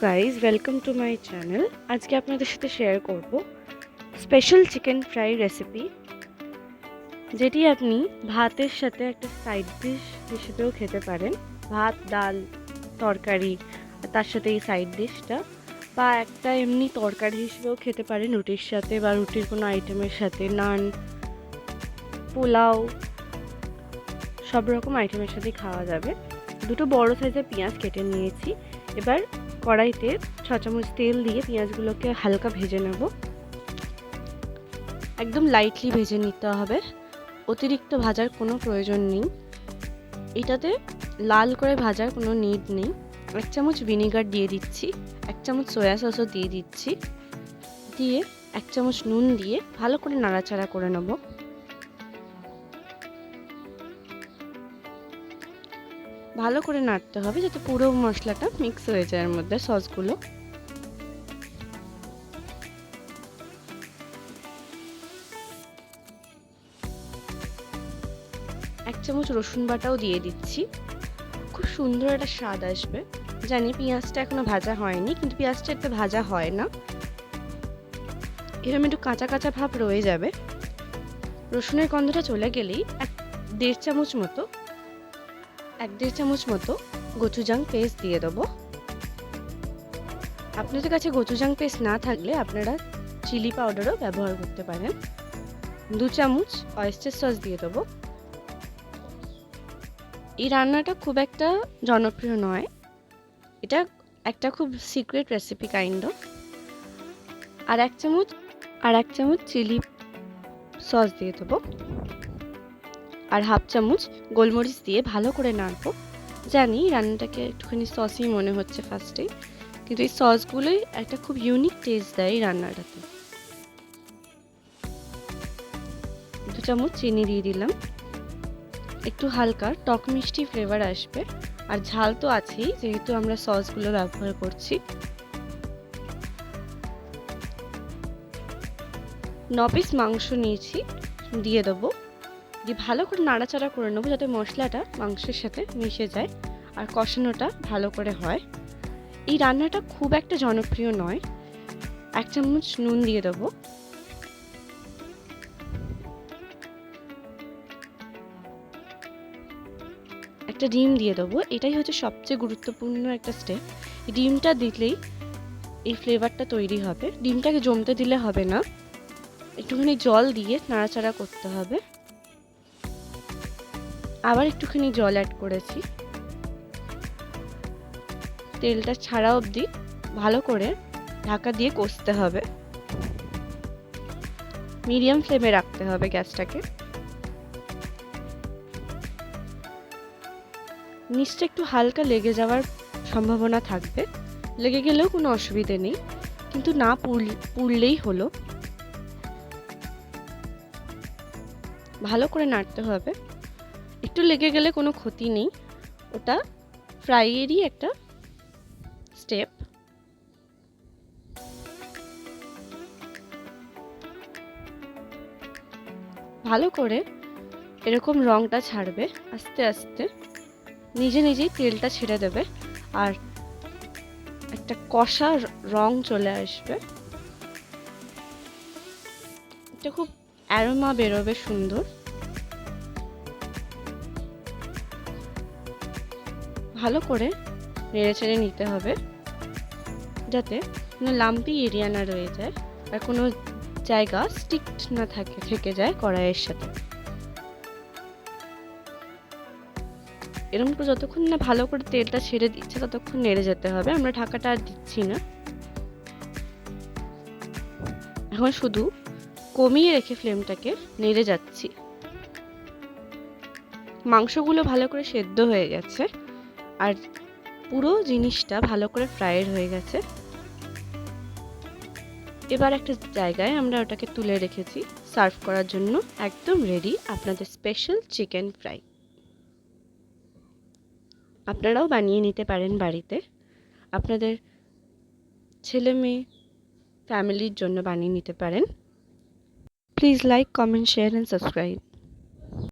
Guys welcome to my channel আজকে আপনাদের সাথে শেয়ার করব স্পেশাল চিকেন ফ্রাই রেসিপি যেটি আপনি ভাতের সাথে একটা সাইড ডিশ হিসেবেও খেতে পারেন। ভাত, ডাল, তরকারি তার সাথে এই সাইড ডিশটা বা একটা এমনি তরকারি হিসেবেও খেতে পারেন রুটির সাথে, বা রুটির কোনো আইটেমের সাথে, নান, পোলাও, সব রকম আইটেমের সাথে খাওয়া যাবে। দুটো বড় সাইজের পেঁয়াজ কেটে নিয়েছি। এবার কড়াইতে ছ চামচ তেল দিয়ে পেঁয়াজগুলোকে হালকা ভেজে নেব। একদম লাইটলি ভেজে নিতে হবে। অতিরিক্ত ভাজার কোনো প্রয়োজন নেই। এটাতে লাল করে ভাজার কোনো নিড নেই। এক চামচ ভিনিগার দিয়ে দিচ্ছি, এক চামচ সয়া সসও দিয়ে দিচ্ছি। দিয়ে এক চামচ নুন দিয়ে ভালো করে নাড়াচাড়া করে নেব। ভালো করে নাড়তে হবে যাতে পুরো মশলাটা মিক্স হয়ে যায় এর মধ্যে সসগুলো। এক চামচ রসুন বাটাও দিয়ে দিচ্ছি। খুব সুন্দর একটা স্বাদ আসবে। জানি পেঁয়াজটা এখনও ভাজা হয়নি, কিন্তু পেঁয়াজটা একটু ভাজা হয় না। এরকম একটু কাঁচা কাঁচা ভাব রয়ে যাবে। রসুনের গন্ধটা চলে গেলেই এক দেড় চামচ মতো এক দেড় চামচ মতো গোচুজাং পেস্ট দিয়ে দেবো। আপনাদের কাছে গোচুজাং পেস্ট না থাকলে আপনারা চিলি পাউডারও ব্যবহার করতে পারেন। দু চামচ অয়েস্টার সস দিয়ে দেবো। এই রান্নাটা খুব একটা জনপ্রিয় নয়। এটা একটা খুব সিক্রেট রেসিপি কাইন্ড আর এক চামচ, আর এক চামচ চিলি সস দিয়ে দেবো। আর হাফ চামচ গোলমরিচ দিয়ে ভালো করে নাড়বো। জানি রান্নাটাকে একটুখানি সসই মনে হচ্ছে ফার্স্টেই কিন্তু এই সসগুলোই একটা খুব ইউনিক টেস্ট দেয় রান্নাটাতে। দু চামচ চিনি দিয়ে দিলাম। একটু হালকা টক মিষ্টি ফ্লেভার আসবে। আর ঝাল তো আছেই, যেহেতু আমরা সসগুলো ব্যবহার করছি। ন পিস মাংস নিয়েছি, দিয়ে দেবো। দিয়ে ভালো করে নাড়াচাড়া করে নেব যাতে মশলাটা মাংসের সাথে মিশে যায় আর কষানোটা ভালো করে হয়। এই রান্নাটা খুব একটা জনপ্রিয় নয়। এক চামচ নুন দিয়ে দেবো। একটা ডিম দিয়ে দেবো। এটাই হচ্ছে সবচেয়ে গুরুত্বপূর্ণ একটা স্টেপ ডিমটা দিলেই এই ফ্লেভারটা তৈরি হবে। ডিমটাকে জমতে দিলে হবে না। একটুখানি জল দিয়ে নাড়াচাড়া করতে হবে। আবার একটুখানি জল অ্যাড করেছি। তেলটা ছাড়া অবধি ভালো করে ঢাকা দিয়ে কষতে হবে। মিডিয়াম ফ্লেমে রাখতে হবে গ্যাসটাকে। নিচটা একটু হালকা লেগে যাওয়ার সম্ভাবনা থাকবে। লেগে গেলেও কোনো অসুবিধে নেই, কিন্তু না পুড়লেই হলো। ভালো করে নাড়তে হবে। একটু লেগে গেলে কোনো ক্ষতি নেই। ওটা ফ্রাইয়েরই একটা স্টেপ। ভালো করে এরকম রঙটা ছাড়বে, আস্তে আস্তে। নিজে নিজেই তেলটা ছেড়ে দেবে আর একটা কষা রং চলে আসবে। এটা খুব অ্যারোমা বেরোবে সুন্দর। ভালো করে নেড়ে চেড়ে নিতে হবে, যাতে কোনো লাম্পি এরিয়া না রয়ে যায় আর কোনো জায়গা স্টিকড না থাকে, থেকে যায় কড়াইয়ের সাথে। এরকম করে যতক্ষণ না ভালো করে তেলটা ছেড়ে দিচ্ছে, ততক্ষণ নেড়ে যেতে হবে। আমরা ঢাকাটা আর দিচ্ছি না। এখন শুধু কমিয়ে রেখে ফ্লেমটাকে নেড়ে যাচ্ছি। মাংসগুলো ভালো করে সেদ্ধ হয়ে গেছে। আর পুরো জিনিসটা ভালো করে ফ্রাইড হয়ে গেছে। এবার একটা জায়গায় আমরা ওটাকে তুলে রেখেছি। সার্ভ করার জন্য একদম রেডি আপনাদের স্পেশাল চিকেন ফ্রাই। আপনারাও বানিয়ে নিতে পারেন বাড়িতে। আপনাদের ছেলে মেয়ে ফ্যামিলির জন্য বানিয়ে নিতে পারেন। Please like, comment, share and subscribe.